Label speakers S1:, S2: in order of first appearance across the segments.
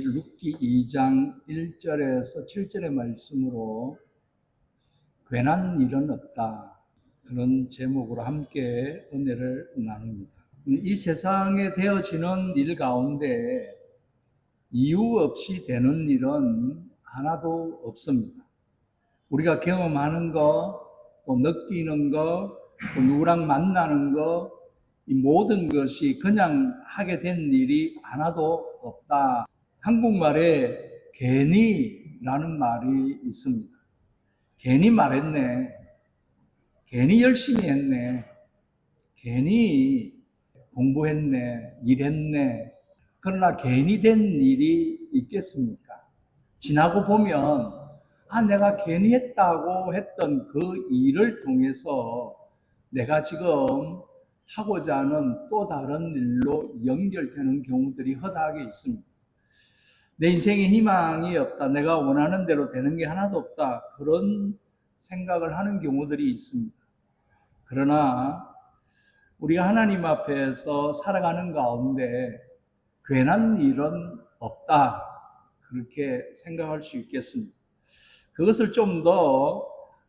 S1: 룻기 2장 1절에서 7절의 말씀으로 괜한 일은 없다. 그런 제목으로 함께 은혜를 나눕니다. 이 세상에 되어지는 일 가운데 이유 없이 되는 일은 하나도 없습니다. 우리가 경험하는 거, 또 느끼는 거, 또 누구랑 만나는 거, 이 모든 것이 그냥 하게 된 일이 하나도 없다. 한국말에 괜히라는 말이 있습니다. 괜히 말했네. 괜히 열심히 했네. 괜히 공부했네. 일했네. 그러나 괜히 된 일이 있겠습니까? 지나고 보면, 아, 내가 괜히 했다고 했던 그 일을 통해서 내가 지금 하고자 하는 또 다른 일로 연결되는 경우들이 허다하게 있습니다. 내 인생에 희망이 없다. 내가 원하는 대로 되는 게 하나도 없다. 그런 생각을 하는 경우들이 있습니다. 그러나 우리가 하나님 앞에서 살아가는 가운데 괜한 일은 없다. 그렇게 생각할 수 있겠습니다. 그것을 좀 더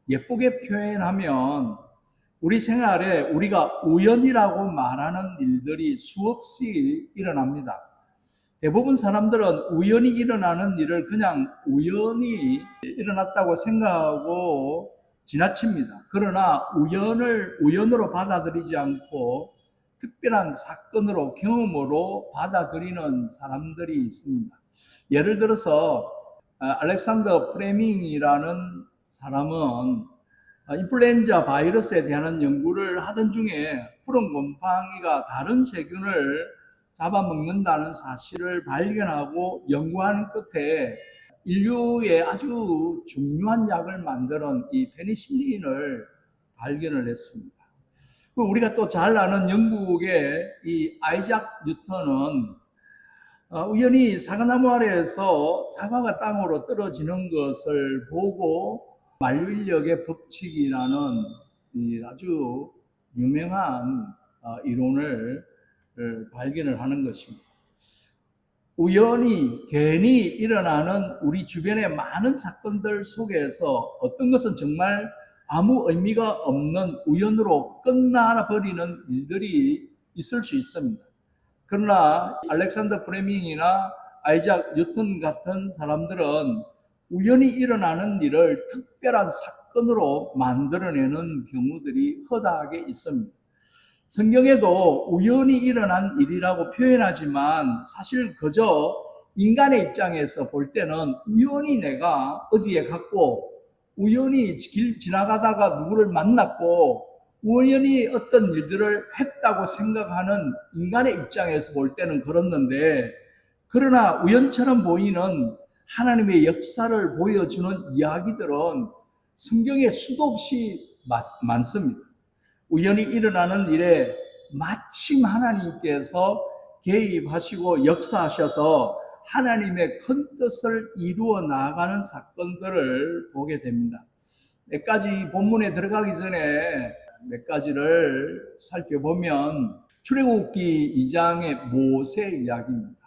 S1: 예쁘게 표현하면 우리 생활에 우리가 우연이라고 말하는 일들이 수없이 일어납니다. 대부분 사람들은 우연히 일어나는 일을 그냥 우연히 일어났다고 생각하고 지나칩니다. 그러나 우연을 우연으로 받아들이지 않고 특별한 사건으로 경험으로 받아들이는 사람들이 있습니다. 예를 들어서 아, 알렉산더 프레밍이라는 사람은 인플루엔자 바이러스에 대한 연구를 하던 중에 푸른 곰팡이가 다른 세균을 잡아먹는다는 사실을 발견하고 연구하는 끝에 인류의 아주 중요한 약을 만드는 이 페니실린을 발견을 했습니다. 그 우리가 또 잘 아는 영국의 이 아이작 뉴턴은 어, 우연히 사과나무 아래에서 사과가 땅으로 떨어지는 것을 보고 만류인력의 법칙이라는 아주 유명한 어, 이론을 발견을 하는 것입니다. 우연히 괜히 일어나는 우리 주변의 많은 사건들 속에서 어떤 것은 정말 아무 의미가 없는 우연으로 끝나 버리는 일들이 있을 수 있습니다. 그러나 알렉산더 프레밍이나 아이작 뉴턴 같은 사람들은 우연히 일어나는 일을 특별한 사건으로 만들어내는 경우들이 허다하게 있습니다. 성경에도 우연히 일어난 일이라고 표현하지만 사실 그저 인간의 입장에서 볼 때는 우연히 내가 어디에 갔고 우연히 길 지나가다가 누구를 만났고 우연히 어떤 일들을 했다고 생각하는 인간의 입장에서 볼 때는 그렇는데 그러나 우연처럼 보이는 하나님의 역사를 보여주는 이야기들은 성경에 수도 없이 많습니다. 우연히 일어나는 일에 마침 하나님께서 개입하시고 역사하셔서 하나님의 큰 뜻을 이루어 나가는 사건들을 보게 됩니다. 몇 가지 본문에 들어가기 전에 몇 가지를 살펴보면 출애굽기 2장의 모세 이야기입니다.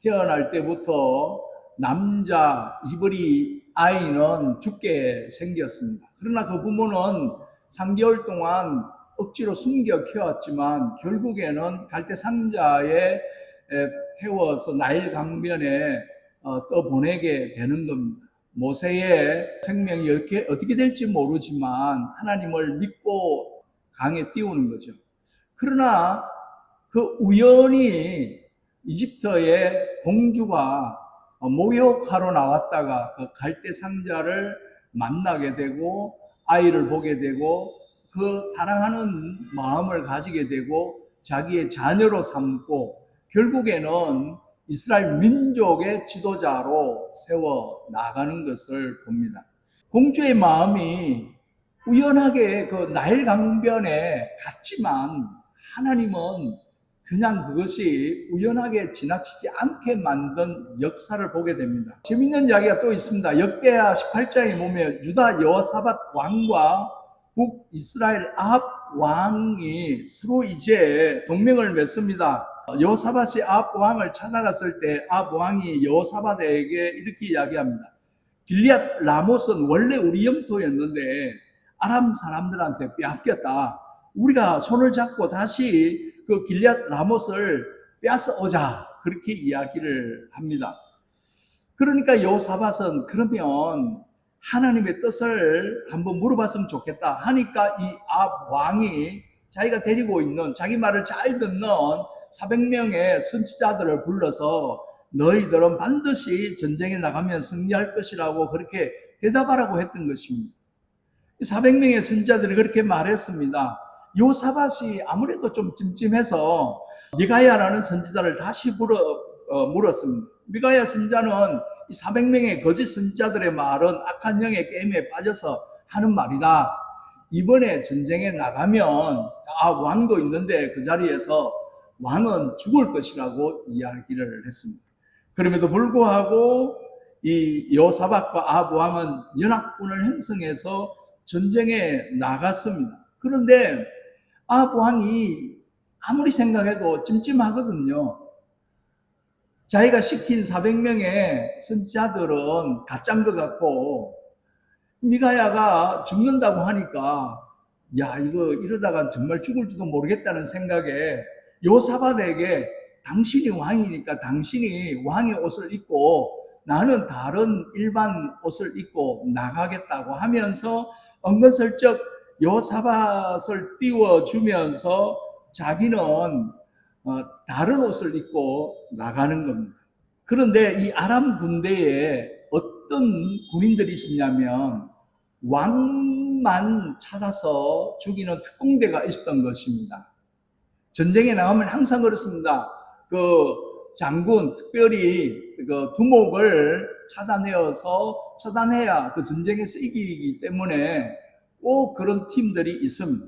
S1: 태어날 때부터 남자 이브리 아이는 죽게 생겼습니다. 그러나 그 부모는 3개월 동안 억지로 숨겨 키웠지만 결국에는 갈대 상자에 태워서 나일 강변에 어, 떠보내게 되는 겁니다. 모세의 생명이 어떻게, 될지 모르지만 하나님을 믿고 강에 띄우는 거죠. 그러나 그 우연히 이집트의 공주가 모욕하러 나왔다가 그 갈대 상자를 만나게 되고 아이를 보게 되고 그 사랑하는 마음을 가지게 되고 자기의 자녀로 삼고 결국에는 이스라엘 민족의 지도자로 세워 나가는 것을 봅니다. 공주의 마음이 우연하게 그 나일 강변에 갔지만 하나님은 그냥 그것이 우연하게 지나치지 않게 만든 역사를 보게 됩니다. 재밌는 이야기가 또 있습니다. 역대하 18장에 보면 유다 여호사밧 왕과 북이스라엘 아합 왕이 서로 이제 동맹을 맺습니다. 여호사밧이 아합 왕을 찾아갔을 때 아합 왕이 여호사밧에게 이렇게 이야기합니다. 길리앗 라못은 원래 우리 영토였는데 아람 사람들한테 빼앗겼다. 우리가 손을 잡고 다시 그 길리앗 라못을 빼앗아 오자. 그렇게 이야기를 합니다. 그러니까 여호사밧은 그러면 하나님의 뜻을 한번 물어봤으면 좋겠다 하니까 이 아합 왕이 자기가 데리고 있는 자기 말을 잘 듣는 400명의 선지자들을 불러서 너희들은 반드시 전쟁에 나가면 승리할 것이라고 그렇게 대답하라고 했던 것입니다. 400명의 선지자들이 그렇게 말했습니다. 요사밭이 아무래도 좀 찜찜해서 미가야라는 선지자를 다시 물어, 어, 물었습니다. 미가야 선지자는 이 400명의 거짓 선지자들의 말은 악한 영의 게임에 빠져서 하는 말이다. 이번에 전쟁에 나가면 아 왕도 있는데 그 자리에서 왕은 죽을 것이라고 이야기를 했습니다. 그럼에도 불구하고 이 여사박과 아합 왕은 연합군을 형성해서 전쟁에 나갔습니다. 그런데 아합 왕이 아무리 생각해도 찜찜하거든요. 자기가 시킨 400명의 선지자들은 가짜인 것 같고 미가야가 죽는다고 하니까 야 이거 이러다가 정말 죽을지도 모르겠다는 생각에 요사밧에게 당신이 왕이니까 당신이 왕의 옷을 입고 나는 다른 일반 옷을 입고 나가겠다고 하면서 은근슬쩍 요사밧을 띄워주면서 자기는 어, 다른 옷을 입고 나가는 겁니다. 그런데 이 아람 군대에 어떤 군인들이 있었냐면 왕만 찾아서 죽이는 특공대가 있었던 것입니다. 전쟁에 나가면 항상 그렇습니다. 그 장군, 특별히 그 두목을 차단해서 처단해야 그 전쟁에서 이기기 때문에 꼭 그런 팀들이 있습니다.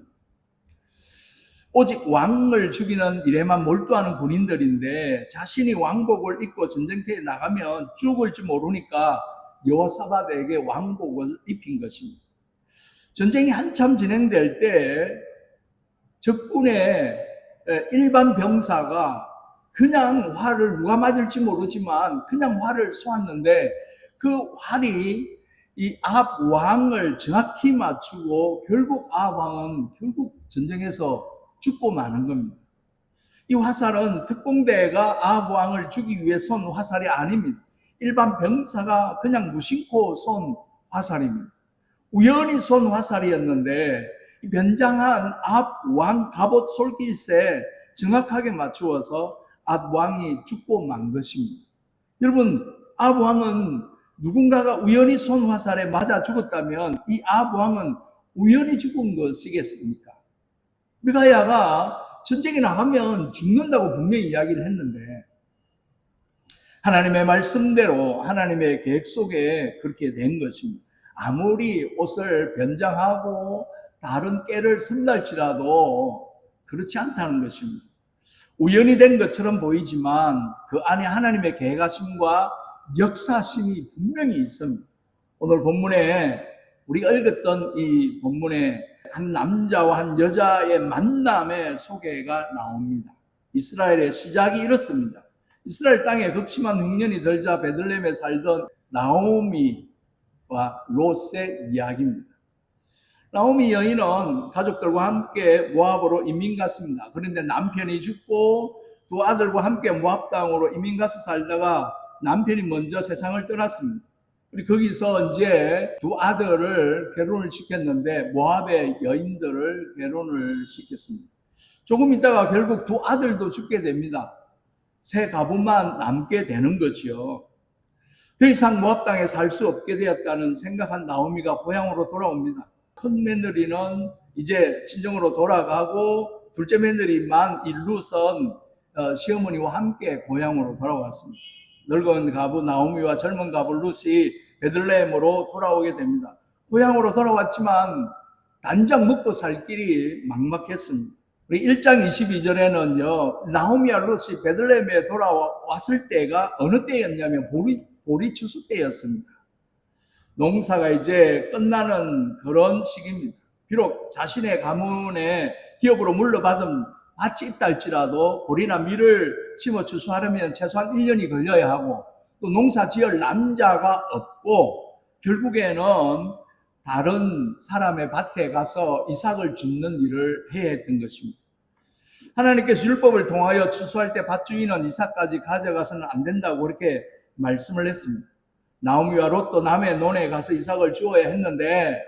S1: 오직 왕을 죽이는 일에만 몰두하는 군인들인데 자신이 왕복을 입고 전쟁터에 나가면 죽을지 모르니까 여호사밧에게 왕복을 입힌 것입니다. 전쟁이 한참 진행될 때 적군의 일반 병사가 그냥 활을 누가 맞을지 모르지만 그냥 활을 쏘았는데 그 활이 이 아합 왕을 정확히 맞추고 결국 아합 왕은 결국 전쟁에서 죽고 마는 겁니다. 이 화살은 특공대가 아합 왕을 죽이기 위해 쏜 화살이 아닙니다. 일반 병사가 그냥 무심코 쏜 화살입니다. 우연히 쏜 화살이었는데 변장한 아합 왕 갑옷 솔깃에 정확하게 맞추어서 아합 왕이 죽고 만 것입니다. 여러분 아합 왕은 누군가가 우연히 쏜 화살에 맞아 죽었다면 이 아합 왕은 우연히 죽은 것이겠습니까? 미가야가 전쟁에 나가면 죽는다고 분명히 이야기를 했는데 하나님의 말씀대로 하나님의 계획 속에 그렇게 된 것입니다. 아무리 옷을 변장하고 다른 깨를 선날지라도 그렇지 않다는 것입니다. 우연히 된 것처럼 보이지만 그 안에 하나님의 계획하심과 역사심이 분명히 있습니다. 오늘 본문에 우리가 읽었던 이 본문에 한 남자와 한 여자의 만남의 소개가 나옵니다. 이스라엘의 시작이 이렇습니다. 이스라엘 땅에 극심한 흉년이 들자 베들레헴에 살던 나오미와 롯의 이야기입니다. 나오미 여인은 가족들과 함께 모압으로 이민 갔습니다. 그런데 남편이 죽고 두 아들과 함께 모압 땅으로 이민 가서 살다가 남편이 먼저 세상을 떠났습니다. 거기서 이제 두 아들을 결혼을 시켰는데 모압의 여인들을 결혼을 시켰습니다. 조금 있다가 결국 두 아들도 죽게 됩니다. 새 가부만 남게 되는 거지요. 더 이상 모압 땅에 살 수 없게 되었다는 생각한 나오미가 고향으로 돌아옵니다. 큰 며느리는 이제 친정으로 돌아가고 둘째 며느리만 일루선 어, 시어머니와 함께 고향으로 돌아왔습니다. 늙은 가부 나오미와 젊은 가부 룻이 베들레헴으로 돌아오게 됩니다. 고향으로 돌아왔지만 단장 먹고 살 길이 막막했습니다. 우리 1장 22절에는요, 나오미와 룻이 베들레헴에 돌아왔을 때가 어느 때였냐면 보리, 보리 추수 때였습니다. 농사가 이제 끝나는 그런 시기입니다. 비록 자신의 가문의 기업으로 물려받은 밭이 있다 할지라도 보리나 밀을 심어 추수하려면 최소한 1년이 걸려야 하고 또 농사 지을 남자가 없고 결국에는 다른 사람의 밭에 가서 이삭을 줍는 일을 해야 했던 것입니다. 하나님께서 율법을 통하여 추수할 때 밭주인은 이삭까지 가져가서는 안 된다고 그렇게 말씀을 했습니다. 나오미와 롯도 남의 논에 가서 이삭을 주어야 했는데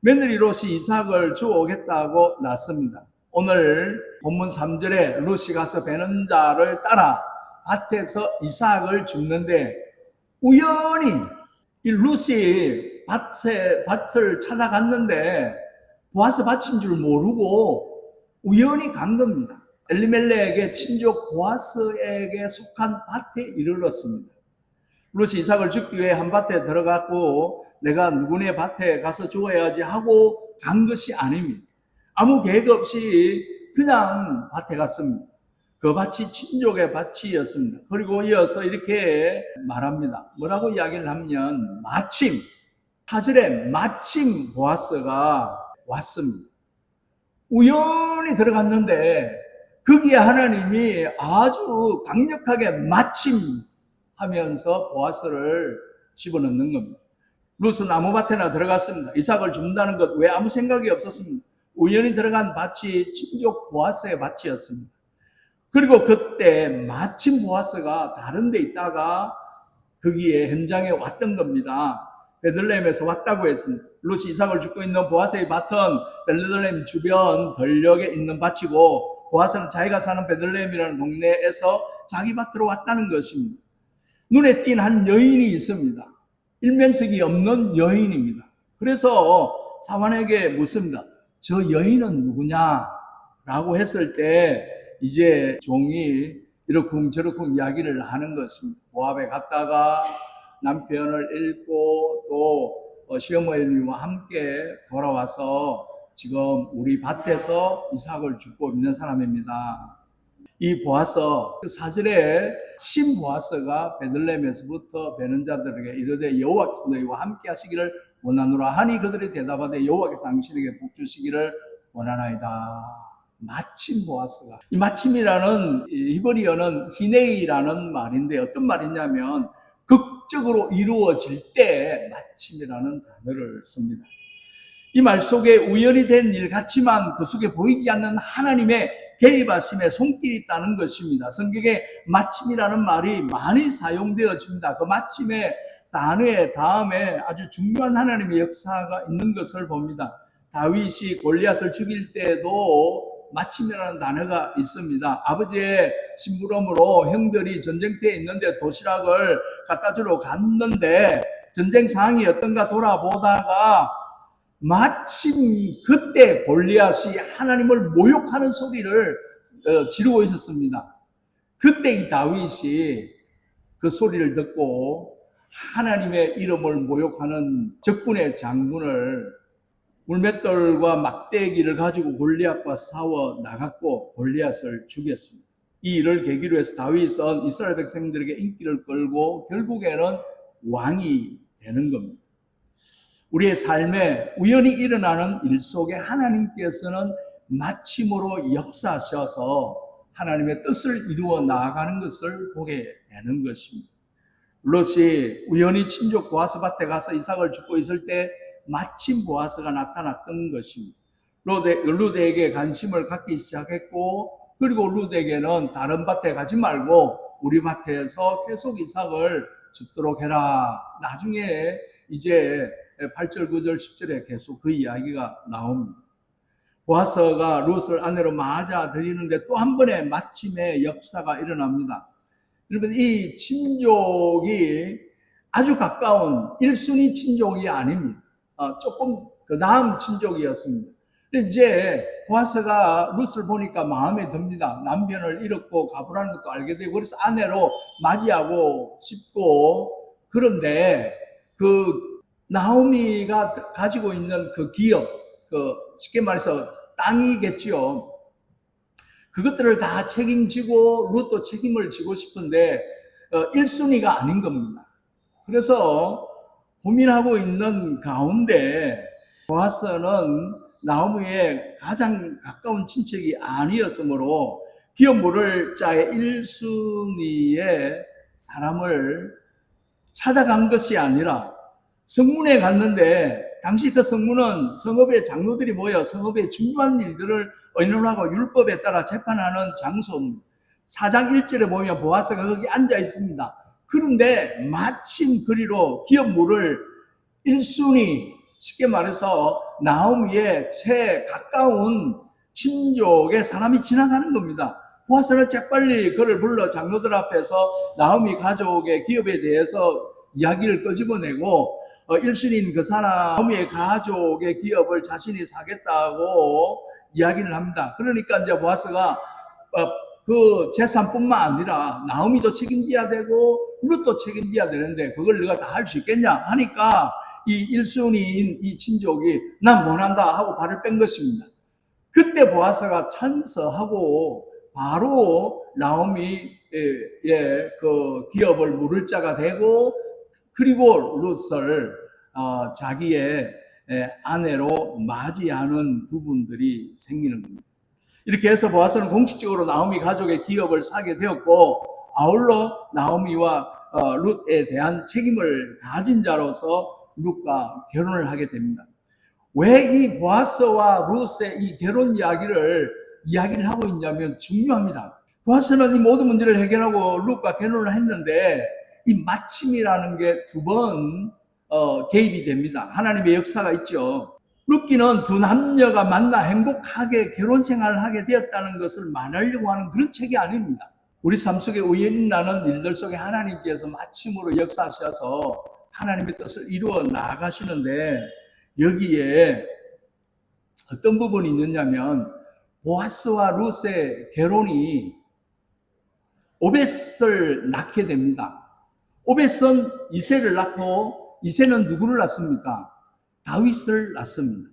S1: 며느리 롯이 이삭을 주어오겠다고 났습니다. 오늘 본문 3절에 롯이 가서 베는 자를 따라 밭에서 이삭을 줍는데 우연히 이 롯이 밭에, 밭을 찾아갔는데 보아스 밭인 줄 모르고 우연히 간 겁니다. 엘리멜레에게 친족 보아스에게 속한 밭에 이르렀습니다. 롯이 이삭을 죽기 위해 한 밭에 들어갔고 내가 누구네 밭에 가서 죽어야지 하고 간 것이 아닙니다. 아무 계획 없이 그냥 밭에 갔습니다. 그 밭이 친족의 밭이었습니다. 그리고 이어서 이렇게 말합니다. 뭐라고 이야기를 하면 마침 사절에 마침 보아스가 왔습니다. 우연히 들어갔는데 거기에 하나님이 아주 강력하게 마침 하면서 보아스를 집어넣는 겁니다. 룻은 나무밭에나 들어갔습니다. 이삭을 준다는 것 왜 아무 생각이 없었습니다. 우연히 들어간 밭이 친족 보아스의 밭이었습니다. 그리고 그때 마침 보아스가 다른 데 있다가 거기에 현장에 왔던 겁니다. 베들레헴에서 왔다고 했습니다. 룻이 이삭을 죽고 있는 보아스의 밭은 베들레헴 주변 전역에 있는 밭이고 보아스는 자기가 사는 베들레헴이라는 동네에서 자기 밭으로 왔다는 것입니다. 눈에 띈 한 여인이 있습니다. 일면식이 없는 여인입니다. 그래서 사환에게 묻습니다. 저 여인은 누구냐? 라고 했을 때 이제 종이 이러쿵 저러쿵 이야기를 하는 것입니다. 모압에 갔다가 남편을 잃고 또 어, 시어머니와 함께 돌아와서 지금 우리 밭에서 이삭을 죽고 있는 사람입니다. 이 보아서 그 사절에 신 보아서가 베들레헴에서부터 베는 자들에게 이르되 여호와께서 너희와 함께 하시기를 원하노라 하니 그들이 대답하되 여호와께서 당신에게 복 주시기를 원하나이다. 마침 보아서가 이 마침이라는 이 히브리어는 히네이라는 말인데 어떤 말이냐면 극적으로 이루어질 때 마침이라는 단어를 씁니다. 이 말 속에 우연히 된 일 같지만 그 속에 보이지 않는 하나님의 개입하심의 손길이 있다는 것입니다. 성경에 마침이라는 말이 많이 사용되어집니다. 그 마침의 단어의 다음에 아주 중요한 하나님의 역사가 있는 것을 봅니다. 다윗이 골리앗을 죽일 때도 마침이라는 단어가 있습니다. 아버지의 심부름으로 형들이 전쟁터에 있는데 도시락을 갖다 주러 갔는데 전쟁 상황이 어떤가 돌아보다가 마침 그때 골리앗이 하나님을 모욕하는 소리를 어, 지르고 있었습니다. 그때 이 다윗이 그 소리를 듣고 하나님의 이름을 모욕하는 적군의 장군을 물맷돌과 막대기를 가지고 골리앗과 싸워 나갔고 골리앗을 죽였습니다. 이 일을 계기로 해서 다윗은 이스라엘 백성들에게 인기를 끌고 결국에는 왕이 되는 겁니다. 우리의 삶에 우연히 일어나는 일 속에 하나님께서는 마침으로 역사하셔서 하나님의 뜻을 이루어 나아가는 것을 보게 되는 것입니다. 롯이 우연히 친족 보아스 밭에 가서 이삭을 죽고 있을 때 마침 보아스가 나타났던 것입니다. 롯에, 룻에게 관심을 갖기 시작했고 그리고 룻에게는 다른 밭에 가지 말고 우리 밭에서 계속 이삭을 죽도록 해라. 나중에 이제 8절, 9절, 10절에 계속 그 이야기가 나옵니다. 보아스가 룻을 아내로 맞아 들이는데 또 한 번의 마침의 역사가 일어납니다. 여러분, 이 친족이 아주 가까운 1순위 친족이 아닙니다. 어, 조금 그 다음 친족이었습니다. 이제 보아스가 룻을 보니까 마음에 듭니다. 남편을 잃었고 가부라는 것도 알게 되고 그래서 아내로 맞이하고 싶고 그런데 그 나오미가 가지고 있는 그 기업, 그 쉽게 말해서 땅이겠지요. 그것들을 다 책임지고 룻도 책임을 지고 싶은데 어, 1순위가 아닌 겁니다. 그래서 고민하고 있는 가운데 보아스는 나오미의 가장 가까운 친척이 아니었으므로 기업 물을 자의 1순위의 사람을 찾아간 것이 아니라 성문에 갔는데 당시 그 성문은 성읍의 장로들이 모여 성읍의 중요한 일들을 의논하고 율법에 따라 재판하는 장소입니다. 4장 1절에 보면 보아스가 거기 앉아 있습니다. 그런데 마침 그리로 기업 물을 1순위 쉽게 말해서 나오미의 최 가까운 친족의 사람이 지나가는 겁니다. 보아스는 재빨리 그를 불러 장로들 앞에서 나오미 가족의 기업에 대해서 이야기를 끄집어내고 어, 1순위인 그 사람 나오미의 가족의 기업을 자신이 사겠다고 이야기를 합니다. 그러니까 이제 보아스가 어, 그 재산뿐만 아니라 나오미도 책임져야 되고 룻도 책임져야 되는데 그걸 내가 다 할 수 있겠냐 하니까 이 1순위인 이 친족이 난 못한다 하고 발을 뺀 것입니다. 그때 보아스가 찬서하고 바로 나오미의 그 기업을 물을 자가 되고 그리고 룻을 어, 자기의 에, 아내로 맞이하는 부분들이 생기는 겁니다. 이렇게 해서 보아스는 공식적으로 나오미 가족의 기업을 사게 되었고 아울러 나오미와 어, 룻에 대한 책임을 가진 자로서 룻과 결혼을 하게 됩니다. 왜 이 보아스와 룻의 이 결혼 이야기를 이야기를 하고 있냐면 중요합니다. 보아스는 이 모든 문제를 해결하고 룻과 결혼을 했는데 이 마침이라는 게 두 번 어, 개입이 됩니다. 하나님의 역사가 있죠. 룻기는 두 남녀가 만나 행복하게 결혼 생활을 하게 되었다는 것을 말하려고 하는 그런 책이 아닙니다. 우리 삶 속에 우연히 나는 일들 속에 하나님께서 마침으로 역사하셔서 하나님의 뜻을 이루어 나가시는데 여기에 어떤 부분이 있느냐면 보아스와 룻의 결혼이 오벳을 낳게 됩니다. 오벳은 이세를 낳고 이세는 누구를 낳습니까? 다윗을 낳습니다.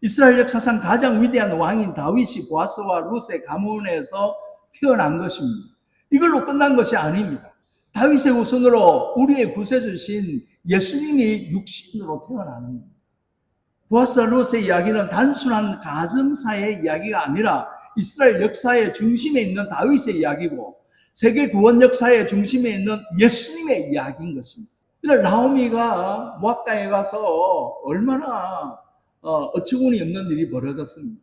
S1: 이스라엘 역사상 가장 위대한 왕인 다윗이 보아스와 룻의 가문에서 태어난 것입니다. 이걸로 끝난 것이 아닙니다. 다윗의 후손으로 우리의 구세주신 예수님이 육신으로 태어나는 겁니다. 보아스와 룻의 이야기는 단순한 가정사의 이야기가 아니라 이스라엘 역사의 중심에 있는 다윗의 이야기고 세계 구원 역사의 중심에 있는 예수님의 이야기인 것입니다. 그러니까 나오미가 모압 땅에 가서 얼마나 어, 어처구니 없는 일이 벌어졌습니다.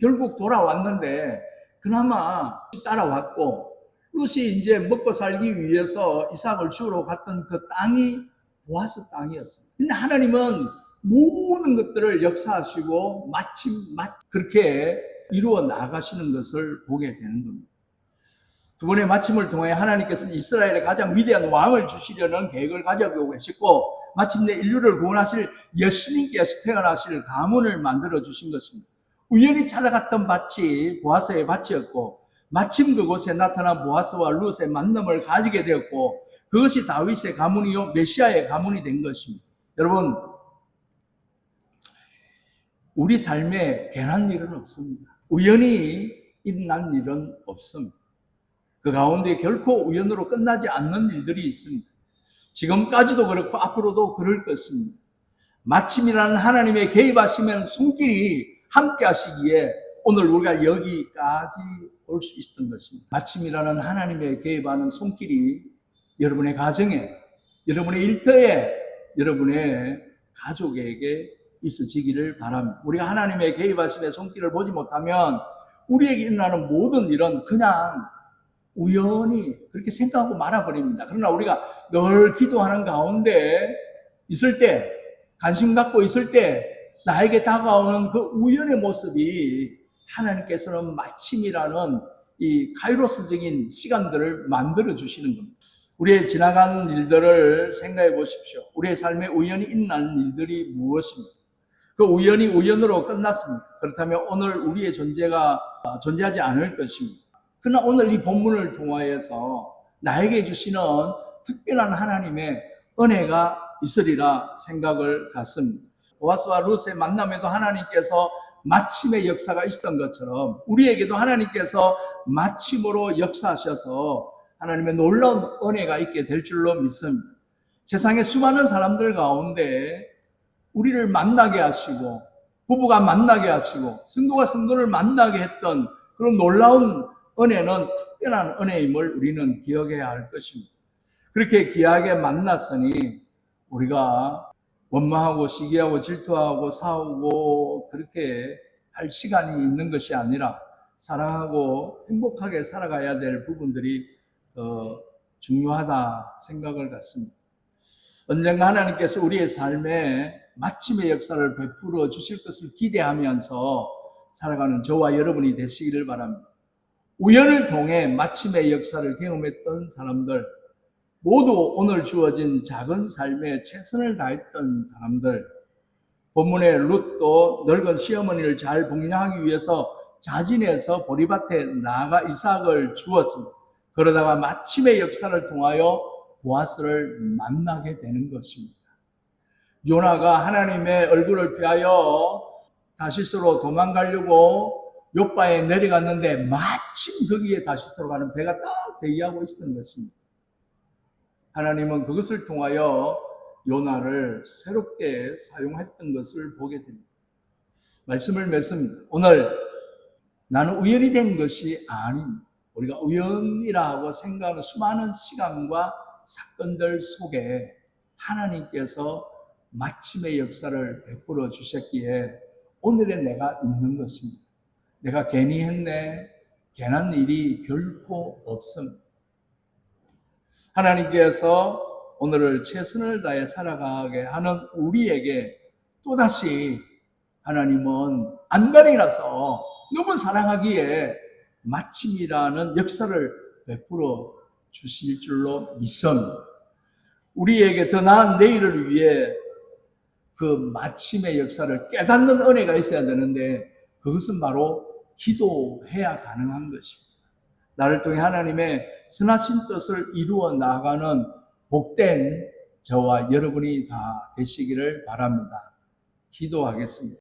S1: 결국 돌아왔는데 그나마 따라왔고 룻이 이제 먹고 살기 위해서 이삭을 주우러 갔던 그 땅이 보아스 땅이었습니다. 근데 하나님은 모든 것들을 역사하시고 마침 마 그렇게 이루어 나가시는 것을 보게 되는 겁니다. 두 번의 마침을 통해 하나님께서는 이스라엘의 가장 위대한 왕을 주시려는 계획을 가지고 계셨고 마침내 인류를 구원하실 예수님께서 태어나실 가문을 만들어 주신 것입니다. 우연히 찾아갔던 밭이 보아스의 밭이었고 마침 그곳에 나타난 보아스와 룻의 만남을 가지게 되었고 그것이 다윗의 가문이요 메시아의 가문이 된 것입니다. 여러분 우리 삶에 괜한 일은 없습니다. 우연히 일어난 일은 없습니다. 그 가운데 결코 우연으로 끝나지 않는 일들이 있습니다. 지금까지도 그렇고 앞으로도 그럴 것입니다. 마침이라는 하나님의 개입하시면 손길이 함께 하시기에 오늘 우리가 여기까지 올 수 있었던 것입니다. 마침이라는 하나님의 개입하는 손길이 여러분의 가정에, 여러분의 일터에, 여러분의 가족에게 있어지기를 바랍니다. 우리가 하나님의 개입하심의 손길을 보지 못하면 우리에게 일어나는 모든 일은 그냥 우연히 그렇게 생각하고 말아버립니다. 그러나 우리가 늘 기도하는 가운데 있을 때, 관심 갖고 있을 때, 나에게 다가오는 그 우연의 모습이 하나님께서는 마침이라는 이 카이로스적인 시간들을 만들어 주시는 겁니다. 우리의 지나간 일들을 생각해 보십시오. 우리의 삶에 우연히 일어난 일들이 무엇입니까? 그 우연이 우연으로 끝났습니다. 그렇다면 오늘 우리의 존재가 존재하지 않을 것입니다. 그러나 오늘 이 본문을 통하여서 나에게 주시는 특별한 하나님의 은혜가 있으리라 생각을 갖습니다. 보아스와 룻의 만남에도 하나님께서 마침의 역사가 있었던 것처럼 우리에게도 하나님께서 마침으로 역사하셔서 하나님의 놀라운 은혜가 있게 될 줄로 믿습니다. 세상의 수많은 사람들 가운데 우리를 만나게 하시고 부부가 만나게 하시고 성도가 성도를 만나게 했던 그런 놀라운 은혜는 특별한 은혜임을 우리는 기억해야 할 것입니다. 그렇게 귀하게 만났으니 우리가 원망하고 시기하고 질투하고 싸우고 그렇게 할 시간이 있는 것이 아니라 사랑하고 행복하게 살아가야 될 부분들이 더 중요하다 생각을 갖습니다. 언젠가 하나님께서 우리의 삶에 마침의 역사를 베풀어 주실 것을 기대하면서 살아가는 저와 여러분이 되시기를 바랍니다. 우연을 통해 마침의 역사를 경험했던 사람들, 모두 오늘 주어진 작은 삶에 최선을 다했던 사람들, 본문의 룻도 늙은 시어머니를 잘 복양하기 위해서 자진해서 보리밭에 나아가 이삭을 주었습니다. 그러다가 마침의 역사를 통하여 보아스를 만나게 되는 것입니다. 요나가 하나님의 얼굴을 피하여 다시스로 도망가려고 요바에 내려갔는데 마침 거기에 다시스로 가는 배가 딱 대기하고 있었던 것입니다. 하나님은 그것을 통하여 요나를 새롭게 사용했던 것을 보게 됩니다. 말씀을 맺습니다. 오늘 나는 우연이 된 것이 아닙니다. 우리가 우연이라고 생각하는 수많은 시간과 사건들 속에 하나님께서 마침의 역사를 베풀어 주셨기에 오늘의 내가 있는 것입니다. 내가 괜히 했네. 괜한 일이 결코 없습니다. 하나님께서 오늘을 최선을 다해 살아가게 하는 우리에게 또다시 하나님은 안간이라서 너무 사랑하기에 마침이라는 역사를 베풀어 주실 줄로 믿습니다. 우리에게 더 나은 내일을 위해 그 마침의 역사를 깨닫는 은혜가 있어야 되는데 그것은 바로 기도해야 가능한 것입니다. 나를 통해 하나님의 선하신 뜻을 이루어 나가는 복된 저와 여러분이 다 되시기를 바랍니다. 기도하겠습니다.